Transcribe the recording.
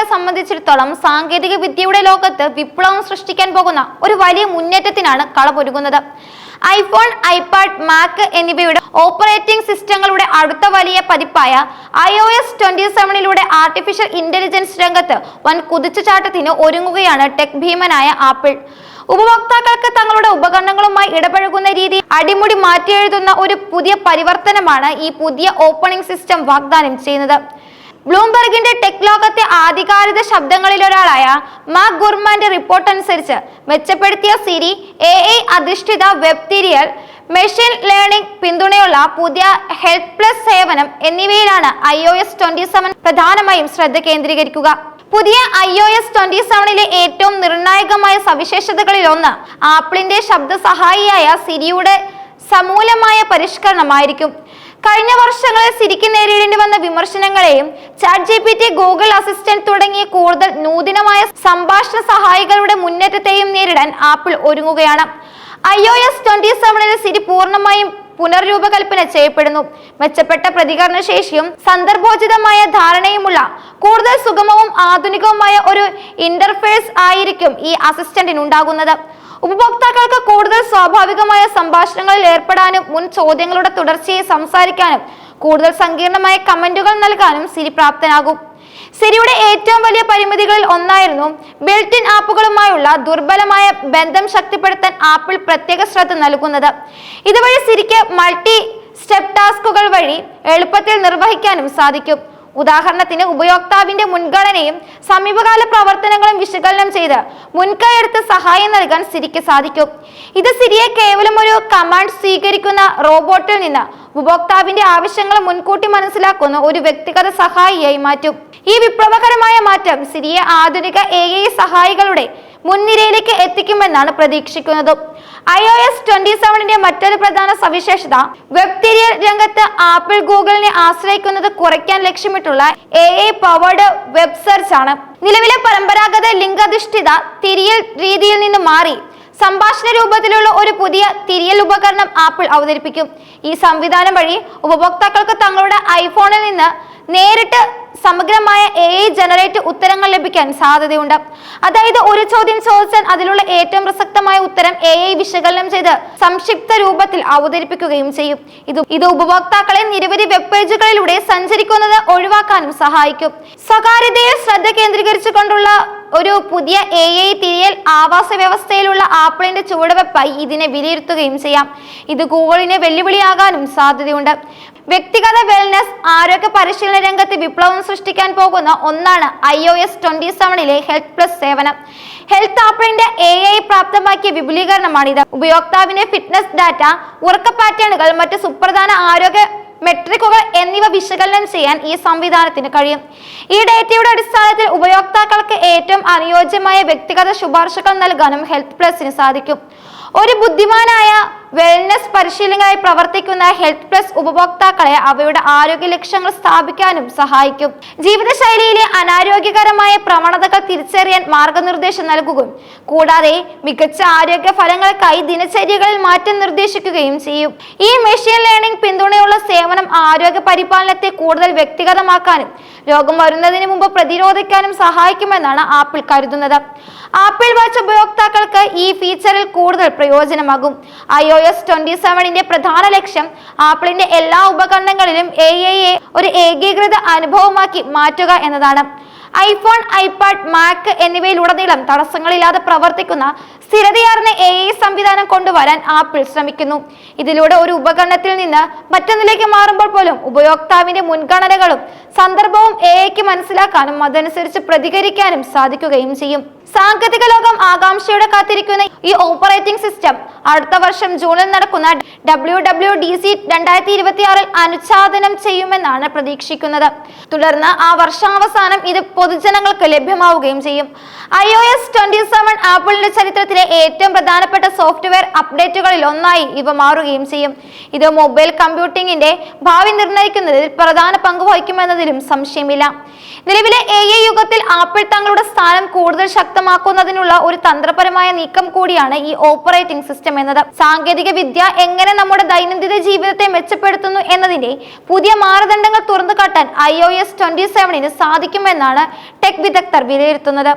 ഉപഭോക്താക്കളെ സംബന്ധിച്ചിടത്തോളം സാങ്കേതിക വിദ്യയുടെ ലോകത്ത് വിപ്ലവം സൃഷ്ടിക്കാൻ പോകുന്ന ഒരു വലിയ മുന്നേറ്റത്തിനാണ് കളമൊരുങ്ങുന്നത്. ഐഫോൺ ഐപാഡ് മാക് എന്നിവയുടെ ഓപ്പറേറ്റിംഗ് സിസ്റ്റങ്ങളുടെ അടുത്ത വലിയ പതിപ്പായ ഐ ഒ എസ് ട്വന്റി സെവനിലൂടെ ആർട്ടിഫിഷ്യൽ ഇന്റലിജൻസ് രംഗത്ത് വൻ കുതിച്ചുചാട്ടത്തിന് ഒരുങ്ങുകയാണ് ടെക് ഭീമനായ ആപ്പിൾ. ഉപഭോക്താക്കൾക്ക് തങ്ങളുടെ ഉപകരണങ്ങളുമായി ഇടപഴകുന്ന രീതി അടിമുടി മാറ്റിയെഴുതുന്ന ഒരു പുതിയ പരിവർത്തനമാണ് ഈ പുതിയ ഓപ്പണിംഗ് സിസ്റ്റം വാഗ്ദാനം ചെയ്യുന്നത്. ബ്ലൂംബെർഗിന്റെ ടെക് ലോകത്തെ ആധികാരിക ശബ്ദങ്ങളിലൊരാളായ മാക് ഗുർമാന്റെ റിപ്പോർട്ട് അനുസരിച്ച് മെച്ചപ്പെടുത്തിയ സിരി എ ഐ അധിഷ്ഠിത വെബ് തിരിയൽ മെഷീൻ ലേണിംഗ് പിന്തുണയുള്ള പുതിയ ഹെൽത്ത് പ്ലസ് സേവനം എന്നിവയിലാണ് I O S twenty seven പ്രധാനമായും ശ്രദ്ധ കേന്ദ്രീകരിക്കുക. പുതിയ ഐ ഒ എസ് ട്വന്റി സെവനിലെ ഏറ്റവും നിർണായകമായ സവിശേഷതകളിൽ ഒന്ന് ആപ്പിളിന്റെ ശബ്ദ സഹായിയായ സിരിയുടെ സമൂലമായ പരിഷ്കരണമായിരിക്കും. കഴിഞ്ഞ വർഷങ്ങളിൽ സിരിക്ക് നേരിടേണ്ടി വന്ന വിമർശനങ്ങളെയും chat G P T Google assistant തുടങ്ങിയ കൂടുതൽ നൂതനമായ സംഭാഷണ സഹായികളുടെ മുന്നേറ്റത്തെയും നേരിടാൻ ആപ്പിൾ ഒരുങ്ങുകയാണ്. ഐ ഒ എസ് ട്വന്റി സെവനിൽ സിരി പൂർണമായും പുനർരൂപകൽപ്പന ചെയ്യപ്പെടുന്നു. മെച്ചപ്പെട്ട പ്രതികരണ ശേഷിയും സന്ദർഭോചിതമായ ധാരണയുമുള്ള കൂടുതൽ സുഗമവും ആധുനികവുമായ ഒരു ഇന്റർഫേസ് ആയിരിക്കും ഈ അസിസ്റ്റന്റിന് ഉണ്ടാകുന്നത്. ഉപഭോക്താക്കൾക്ക് കൂടുതൽ സ്വാഭാവികമായ സംഭാഷണങ്ങളിൽ ഏർപ്പെടാനും മുൻ ചോദ്യങ്ങളുടെ തുടർച്ചയെ സംസാരിക്കാനും കൂടുതൽ സങ്കീർണമായ കമന്റുകൾ നൽകാനും സിരി പ്രാപ്തനാകും. സിരിയുടെ ഏറ്റവും വലിയ പരിമിതികളിൽ ഒന്നായിരുന്നു ബിൽറ്റിൻ ആപ്പുകളുമായുള്ള ദുർബലമായ ബന്ധം ശക്തിപ്പെടുത്താൻ ആപ്പിൾ പ്രത്യേക ശ്രദ്ധ നൽകുന്നത്. ഇതുവഴി സിരിക്ക് മൾട്ടി സ്റ്റെപ്പ് ടാസ്കുകൾ വഴി എളുപ്പത്തിൽ നിർവഹിക്കാനും സാധിക്കും. ഉദാഹരണത്തിന് ഉപയോക്താവിന്റെ മുൻഗണനയും സമീപകാല പ്രവർത്തനങ്ങളും വിശകലനം ചെയ്ത് മുൻകൈയെടുത്ത് സഹായം നൽകാൻ സിരിക്ക് സാധിക്കും. ഇത് സിരിയെ കേവലം ഒരു കമാൻഡ് സ്വീകരിക്കുന്ന റോബോട്ടിൽ നിന്ന് ഉപഭോക്താവിന്റെ ആവശ്യങ്ങൾ മുൻകൂട്ടി മനസ്സിലാക്കുന്ന ഒരു വ്യക്തിഗത സഹായിയായി മാറ്റും. ഈ വിപ്ലവകരമായ മാറ്റം സിരിയെ ആധുനിക എ സഹായികളുടെ മുൻനിരയിലേക്ക് എത്തിക്കുമെന്നാണ് പ്രതീക്ഷിക്കുന്നത്. ഐ ഒ എസ് ട്വന്റി സെവനിന്റെ മറ്റൊരു പ്രധാന സവിശേഷത വെബ് തിരിയൽ രംഗത്ത് ആപ്പിൾ ഗൂഗിളിനെ ആശ്രയിക്കുന്നത് കുറയ്ക്കാൻ ലക്ഷ്യമിട്ടുള്ള A I powered web search ആണ്. നിലവിലെ പരമ്പരാഗത ലിംഗാധിഷ്ഠിത തിരിയൽ രീതിയിൽ നിന്ന് മാറി സംഭാഷണ രൂപത്തിലുള്ള ഒരു പുതിയ തിരിയൽ ഉപകരണം ആപ്പിൾ അവതരിപ്പിക്കും. ഈ സംവിധാനം വഴി ഉപഭോക്താക്കൾക്ക് തങ്ങളുടെ ഐഫോണിൽ നിന്ന് നേരിട്ട് സമഗ്രമായ എ ഐ ജനറേറ്റ് ഉത്തരങ്ങൾ ലഭിക്കാൻ സാധ്യതയുണ്ട്. അതായത് ഒരു ചോദ്യം ചോദിച്ചാൽ അതിലുള്ള ഏറ്റവും പ്രസക്തമായ ഉത്തരം എ ഐ വിശകലനം ചെയ്ത് സംക്ഷിപ്ത രൂപത്തിൽ അവതരിപ്പിക്കുകയും ചെയ്യും. ഇത് ഇത് ഉപഭോക്താക്കളെ നിരവധി വെബ് പേജുകളിലൂടെ സഞ്ചരിക്കുന്നത് ഒഴിവാക്കാനും സഹായിക്കും. സ്വകാര്യതയിൽ ശ്രദ്ധ കേന്ദ്രീകരിച്ചുകൊണ്ടുള്ള ഒരു പുതിയ എ ഐ തിരിയൽ ആവാസ വ്യവസ്ഥയിലുള്ള ആപ്പിളിന്റെ ചുവടുവെപ്പായി ഇതിനെ വിലയിരുത്തുകയും ചെയ്യാം. ഇത് ഗൂഗിളിനെ വെല്ലുവിളിയാകാനും സാധ്യതയുണ്ട്. വ്യക്തിഗത വെൽനസ് ആരോഗ്യ പരിശീലന രംഗത്ത് വിപ്ലവം സൃഷ്ടിക്കാൻ പോകുന്ന ഒന്നാണ് ഐ ഒ എസ് ട്വന്റി സെവനിലെ ഹെൽത്ത് പ്ലസ് സേവനം. ഹെൽത്ത് ആപ്പിളിന്റെ എ ഐ പ്രാപ്തമാക്കിയ വിപുലീകരണമാണിത്. ഉപയോക്താവിന്റെ ഫിറ്റ്നസ് ഡാറ്റ ഉറക്ക പാറ്റേണുകൾ മറ്റ് സുപ്രധാന ആരോഗ്യ മെട്രിക്കുകൾ എന്നിവ വിശകലനം ചെയ്യാൻ ഈ സംവിധാനത്തിന് കഴിയും. ഈ ഡേറ്റയുടെ അടിസ്ഥാനത്തിൽ ഉപയോക്താക്കൾക്ക് ഏറ്റവും അനുയോജ്യമായ വ്യക്തിഗത ശുപാർശകൾ നൽകാനും ഹെൽത്ത് പ്ലസിന് സാധിക്കും. ഒരു ബുദ്ധിമാനായ വെൽനസ് പരിശീലനങ്ങളായി പ്രവർത്തിക്കുന്ന ഹെൽത്ത് പ്ലസ് ഉപഭോക്താക്കളെ അവയുടെ ആരോഗ്യ ലക്ഷ്യങ്ങൾ സ്ഥാപിക്കാനും സഹായിക്കും. ജീവിതശൈലിയിലെ അനാരോഗ്യകരമായ പ്രവണതകൾ തിരിച്ചറിയാൻ മാർഗനിർദ്ദേശം നൽകുകയും കൂടാതെ മികച്ച ആരോഗ്യ ഫലങ്ങൾക്കായി ദിനചര്യകളിൽ മാറ്റം നിർദ്ദേശിക്കുകയും ചെയ്യും. ഈ മെഷീൻ ലേണിംഗ് പിന്തുണയുള്ള സേവനം ആരോഗ്യ പരിപാലനത്തെ കൂടുതൽ വ്യക്തിഗതമാക്കാനും രോഗം വരുന്നതിന് മുമ്പ് പ്രതിരോധിക്കാനും സഹായിക്കുമെന്നാണ് ആപ്പിൾ കരുതുന്നത്. ആപ്പിൾ വാച്ച് ഉപയോക്താക്കൾക്ക് ഈ ഫീച്ചറിൽ കൂടുതൽ പ്രയോജനമാകും. ഐ ഒ എസ് ട്വന്റി സെവനിന്റെ പ്രധാന ലക്ഷ്യം ആപ്പിളിന്റെ എല്ലാ ഉപകരണങ്ങളിലും എ എ ഒരു ഏകീകൃത അനുഭവമാക്കി മാറ്റുക എന്നതാണ്. ഐഫോൺ ഐപാഡ് മാക് എന്നിവയിലുടനീളം തടസ്സങ്ങളില്ലാതെ പ്രവർത്തിക്കുന്ന സ്ഥിരതയാർന്ന എ ഐ സംവിധാനം കൊണ്ടുവരാൻ ആപ്പിൾ ശ്രമിക്കുന്നു. ഇതിലൂടെ ഒരു ഉപകരണത്തിൽ നിന്ന് മറ്റൊന്നിലേക്ക് മാറുമ്പോൾ പോലും ഉപയോക്താവിന്റെ മുൻഗണനകളും സന്ദർഭവും എ ഐക്ക് മനസ്സിലാക്കാനും അതനുസരിച്ച് പ്രതികരിക്കാനും സാധിക്കുകയും ചെയ്യും. സാങ്കേതിക ലോകം ആകാംക്ഷയോടെ കാത്തിരിക്കുന്ന ഈ ഓപ്പറേറ്റിംഗ് സിസ്റ്റം അടുത്ത വർഷം ജൂണിൽ നടക്കുന്ന ഡബ്ല്യു ഡബ്ല്യു ഡി സി രണ്ടായിരത്തി ഇരുപത്തി ആറിൽ അനുച്ഛാദനം ചെയ്യുമെന്നാണ് പ്രതീക്ഷിക്കുന്നത്. തുടർന്ന് ആ വർഷാവസാനം ഇത് പൊതുജനങ്ങൾക്ക് ലഭ്യമാവുകയും ചെയ്യും. I O S twenty seven ആപ്പിളിന്റെ ചരിത്രത്തിലെ ഭാവിയിലെ ഏറ്റവും പ്രധാനപ്പെട്ട സോഫ്റ്റ്വെയർ അപ്ഡേറ്റുകളിൽ ഒന്നായി ഇവ മാറുകയും ചെയ്യും. ഇത് മൊബൈൽ കമ്പ്യൂട്ടിംഗിന്റെ ഭാവി നിർണയിക്കുന്നതിൽ പ്രധാന പങ്ക് വഹിക്കുമെന്നതിലും സംശയമില്ല. നിലവിലെ എ ഐ യുഗത്തിൽ ആപ്പിൾ തങ്ങളുടെ സ്ഥാനം കൂടുതൽ ശക്തമാക്കുന്നതിനുള്ള ഒരു തന്ത്രപരമായ നീക്കം കൂടിയാണ് ഈ ഓപ്പറേറ്റിംഗ് സിസ്റ്റം എന്നത്. സാങ്കേതിക വിദ്യ എങ്ങനെ നമ്മുടെ ദൈനംദിന ജീവിതത്തെ മെച്ചപ്പെടുത്തുന്നു എന്നതിന്റെ പുതിയ മാനദണ്ഡങ്ങൾ തുറന്നു കാട്ടാൻ ഐ ഒ എസ് ട്വന്റി സെവനിന് സാധിക്കുമെന്നാണ് ടെക് വിദഗ്ധർ വിലയിരുത്തുന്നത്.